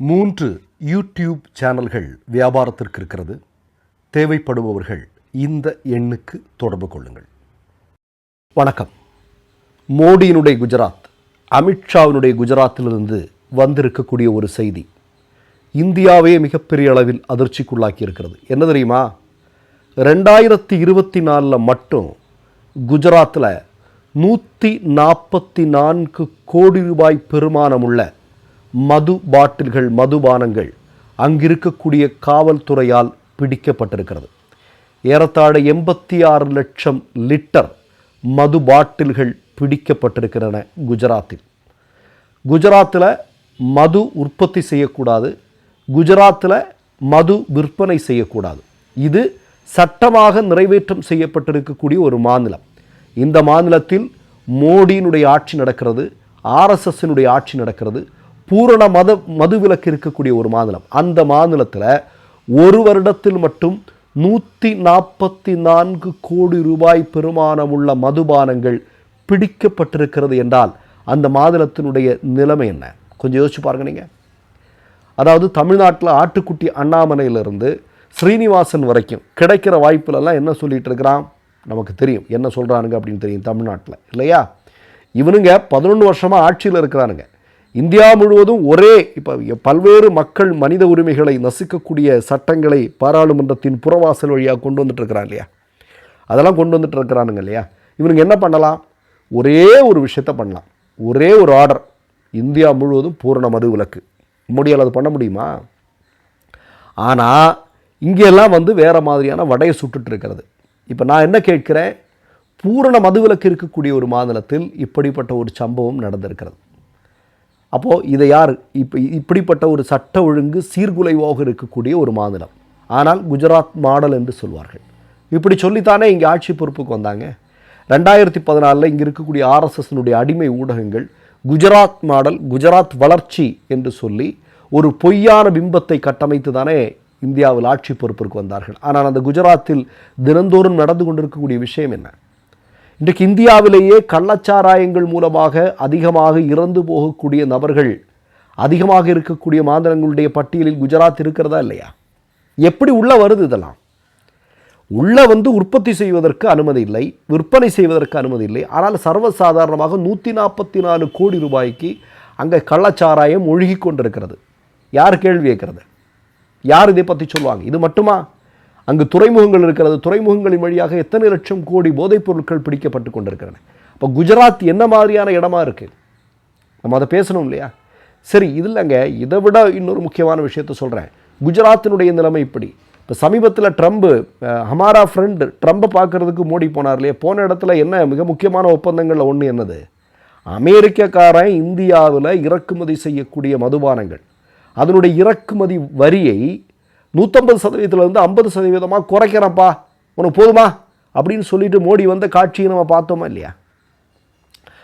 மூன்று யூடியூப் சேனல்கள் வியாபாரத்திற்கு இருக்கிறது. தேவைப்படுபவர்கள் இந்த எண்ணுக்கு தொடர்பு கொள்ளுங்கள். வணக்கம். மோடியினுடைய குஜராத் அமித்ஷாவினுடைய குஜராத்திலிருந்து வந்திருக்கக்கூடிய ஒரு செய்தி இந்தியாவே மிகப்பெரிய அளவில் அதிர்ச்சிக்குள்ளாக்கி இருக்கிறது என்ன தெரியுமா? ரெண்டாயிரத்தி இருபத்தி நாலில் மட்டும் குஜராத்தில் நூற்றி நாற்பத்தி நான்கு கோடி ரூபாய் பெருமானமுள்ள மது பாட்டில்கள் மதுபானங்கள் அங்கிருக்கக்கூடிய காவல்துறையால் பிடிக்கப்பட்டிருக்கிறது. ஏறத்தாழ எண்பத்தி ஆறு லட்சம் லிட்டர் மது பாட்டில்கள் பிடிக்கப்பட்டிருக்கின்றன குஜராத்தில். குஜராத்தில் மது உற்பத்தி செய்யக்கூடாது. குஜராத்தில் மது விற்பனை செய்யக்கூடாது. இது சட்டமாக நிறைவேற்றம் செய்யப்பட்டிருக்கக்கூடிய ஒரு மாநிலம். இந்த மாநிலத்தில் மோடியினுடைய ஆட்சி நடக்கிறது ஆர்எஸ்எஸ்னுடைய ஆட்சி நடக்கிறது பூரண மத மதுவிலக்கு இருக்கக்கூடிய ஒரு மாநிலம். அந்த மாநிலத்தில் ஒரு வருடத்தில் மட்டும் நூற்றி நாற்பத்தி நான்கு கோடி ரூபாய் பெருமானமுள்ள மதுபானங்கள் பிடிக்கப்பட்டிருக்கிறது என்றால் அந்த மாநிலத்தினுடைய நிலைமை என்ன? கொஞ்சம் யோசிச்சு பாருங்க நீங்கள் அதாவது தமிழ்நாட்டில் ஆட்டுக்குட்டி அண்ணாமலையிலிருந்து ஸ்ரீனிவாசன் வரைக்கும் கிடைக்கிற வாய்ப்புலலாம் என்ன சொல்லிகிட்டு இருக்கிறான்? நமக்கு தெரியும். என்ன சொல்கிறானுங்க அப்படின்னு தெரியும் தமிழ்நாட்டில். இல்லையா? இவனுங்க பதினொன்று வருஷமாக ஆட்சியில் இருக்கிறானுங்க. இந்தியா முழுவதும் ஒரே இப்போ பல்வேறு மக்கள் மனித உரிமைகளை நசுக்கக்கூடிய சட்டங்களை பாராளுமன்றத்தின் புறவாசல் வழியாக கொண்டு வந்துட்டுருக்கிறான் இல்லையா? அதெல்லாம் கொண்டு வந்துட்டு இருக்கிறானுங்க இல்லையா? இவனுங்க என்ன பண்ணலாம்? ஒரே ஒரு விஷயத்த பண்ணலாம். ஒரே ஒரு ஆர்டர் இந்தியா முழுவதும் பூரண மது விலக்கு. முடியால் அது பண்ண முடியுமா? ஆனால் இங்கெல்லாம் வந்து வேறு மாதிரியான வடையை சுட்டுட்டு இருக்கிறது. இப்போ நான் என்ன கேட்குறேன்? பூரண மதுவிலக்கு இருக்கக்கூடிய ஒரு மாநிலத்தில் இப்படிப்பட்ட ஒரு சம்பவம் நடந்திருக்கிறது. அப்போது இதை யார்? இப்போ இப்படிப்பட்ட ஒரு சட்ட ஒழுங்கு சீர்குலைவாக இருக்கக்கூடிய ஒரு மாநிலம். ஆனால் குஜராத் மாடல் என்று சொல்வார்கள். இப்படி சொல்லித்தானே இங்கே ஆட்சி பொறுப்புக்கு வந்தாங்க. ரெண்டாயிரத்தி பதினாலில் இங்கே இருக்கக்கூடிய ஆர்எஸ்எஸ்னுடைய அடிமை ஊடகங்கள் குஜராத் மாடல் குஜராத் வளர்ச்சி என்று சொல்லி ஒரு பொய்யான பிம்பத்தை கட்டமைத்து தானே இந்தியாவில் ஆட்சி பொறுப்பிற்கு வந்தார்கள். ஆனால் அந்த குஜராத்தில் தினந்தோறும் நடந்து கொண்டிருக்கக்கூடிய விஷயம் என்ன? இன்றைக்கு இந்தியாவிலேயே கள்ளச்சாராயங்கள் மூலமாக அதிகமாக இறந்து போகக்கூடிய நபர்கள் அதிகமாக இருக்கக்கூடிய மாநிலங்களுடைய பட்டியலில் குஜராத் இருக்கிறதா இல்லையா? எப்படி உள்ளே வருது இதெல்லாம்? உள்ளே வந்து உற்பத்தி செய்வதற்கு அனுமதி இல்லை விற்பனை செய்வதற்கு அனுமதி இல்லை. ஆனால் சர்வசாதாரணமாக நூற்றி நாற்பத்தி நாலு கோடி ரூபாய்க்கு அங்கே கள்ளச்சாராயம் ஒழுகி கொண்டிருக்கிறது. யார் கேள்வி கேட்கறது? யார் இதை பற்றி சொல்லுவாங்க? இது மட்டுமா? அங்கு துறைமுகங்கள் இருக்கிறது. துறைமுகங்களின் வழியாக எத்தனை லட்சம் கோடி போதைப் பொருட்கள் பிடிக்கப்பட்டு கொண்டிருக்கிறன அப்போ குஜராத் என்ன மாதிரியான இடமா இருக்குது நம்ம அதை பேசணும் இல்லையா? சரி இதில்லைங்க இதை விட இன்னொரு முக்கியமான விஷயத்த சொல்கிறேன் குஜராத்தினுடைய நிலைமை இப்படி. இப்போ சமீபத்தில் ட்ரம்ப்பு ஹமாரா ஃப்ரெண்டு ட்ரம்ப்பை பார்க்கறதுக்கு மோடி போனார் இல்லையா? போன இடத்துல என்ன மிக முக்கியமான ஒப்பந்தங்களில் ஒன்று என்னது? அமெரிக்கக்காரன் இந்தியாவில் இறக்குமதி செய்யக்கூடிய மதுபானங்கள். அதனுடைய இறக்குமதி வரியை நூற்றம்பது சதவீதத்துலேருந்து ஐம்பது சதவீதமாக குறைக்கிறேன்ப்பா. உனக்கு போதுமா? அப்படின்னு சொல்லிட்டு மோடி வந்த காட்சியை நம்ம பார்த்தோமா இல்லையா?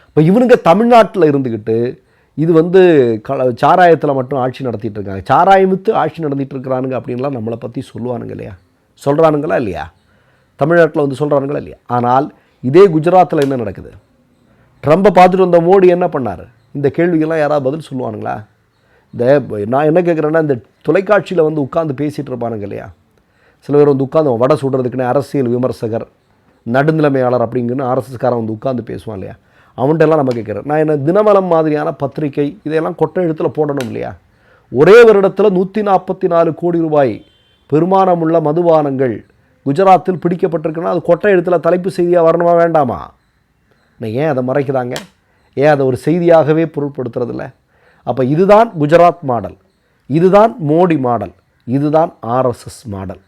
இப்போ இவனுங்க தமிழ்நாட்டில் இருந்துக்கிட்டு இது வந்து க சாராயத்தில் மட்டும் ஆட்சி நடத்திட்டு இருக்காங்க. சாராயம் வித்து ஆட்சி நடத்திட்டு இருக்கிறானுங்க அப்படின்லாம் நம்மளை பற்றி சொல்லுவானுங்க இல்லையா? சொல்கிறானுங்களா இல்லையா? தமிழ்நாட்டில் வந்து சொல்கிறானுங்களா இல்லையா? ஆனால் இதே குஜராத்தில் என்ன நடக்குது? ட்ரம்பை பார்த்துட்டு வந்த மோடி என்ன பண்ணார்? இந்த கேள்விக்கெல்லாம் யாராவது பதில் சொல்லுவானுங்களா? இந்த நான் என்ன கேட்குறேன்னா இந்த தொலைக்காட்சியில் வந்து உட்காந்து பேசிகிட்டு இருப்பானுங்க இல்லையா? சில பேர் வந்து உட்காந்து வடை சுடுறதுக்குன்னு அரசியல் விமர்சகர் நடுநிலைமையாளர் அப்படிங்கன்னு ஆர்எஸ்எஸ்காரன் வந்து உட்காந்து பேசுவான் இல்லையா? அவன்கிட்டலாம் நம்ம கேட்குறேன் நான் என்ன தினமலம் மாதிரியான பத்திரிகை இதையெல்லாம் கொட்டை எழுத்தில் போடணும் இல்லையா? ஒரே வருடத்தில் நூற்றி நாற்பத்தி நாலு கோடி ரூபாய் பெருமானமுள்ள மதுபானங்கள் குஜராத்தில் பிடிக்கப்பட்டிருக்குன்னா அது கொட்டை எழுத்தில் தலைப்பு செய்தியாக வரணுமா வேண்டாமா? நான் ஏன் அதை மறைக்கிறாங்க? ஏன் அதை ஒரு செய்தியாகவே பொருட்படுத்துறதில்ல? அப்போ இதுதான் குஜராத் மாடல். இதுதான் மோடி மாடல். இதுதான் ஆர்எஸ்எஸ் மாடல்.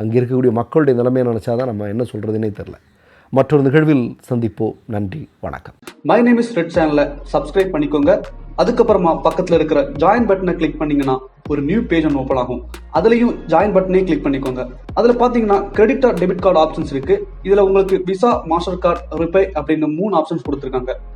அங்கே இருக்கக்கூடிய மக்களுடைய நிலைமையை நினச்சா தான் நம்ம என்ன சொல்கிறதுனே தெரில மற்றொரு நிகழ்வில் சந்திப்போம். நன்றி வணக்கம். மை நேம் இஸ் ரெட் சேனலை சப்ஸ்கிரைப் பண்ணிக்கோங்க. அதுக்கப்புறமா பக்கத்தில் இருக்கிற ஜாயின் பட்டனை கிளிக் பண்ணீங்கன்னா ஒரு நியூ பேஜ் ஒன்று ஓப்பன் ஆகும். அதுலேயும் ஜாயின் பட்டனே கிளிக் பண்ணிக்கோங்க. அதில் பார்த்தீங்கன்னா credit or debit card options இருக்கு. இதில் உங்களுக்கு விசா மாஸ்டர் கார்டு ரிப்பே அப்படின்னு மூணு ஆப்ஷன்ஸ் கொடுத்துருக்காங்க.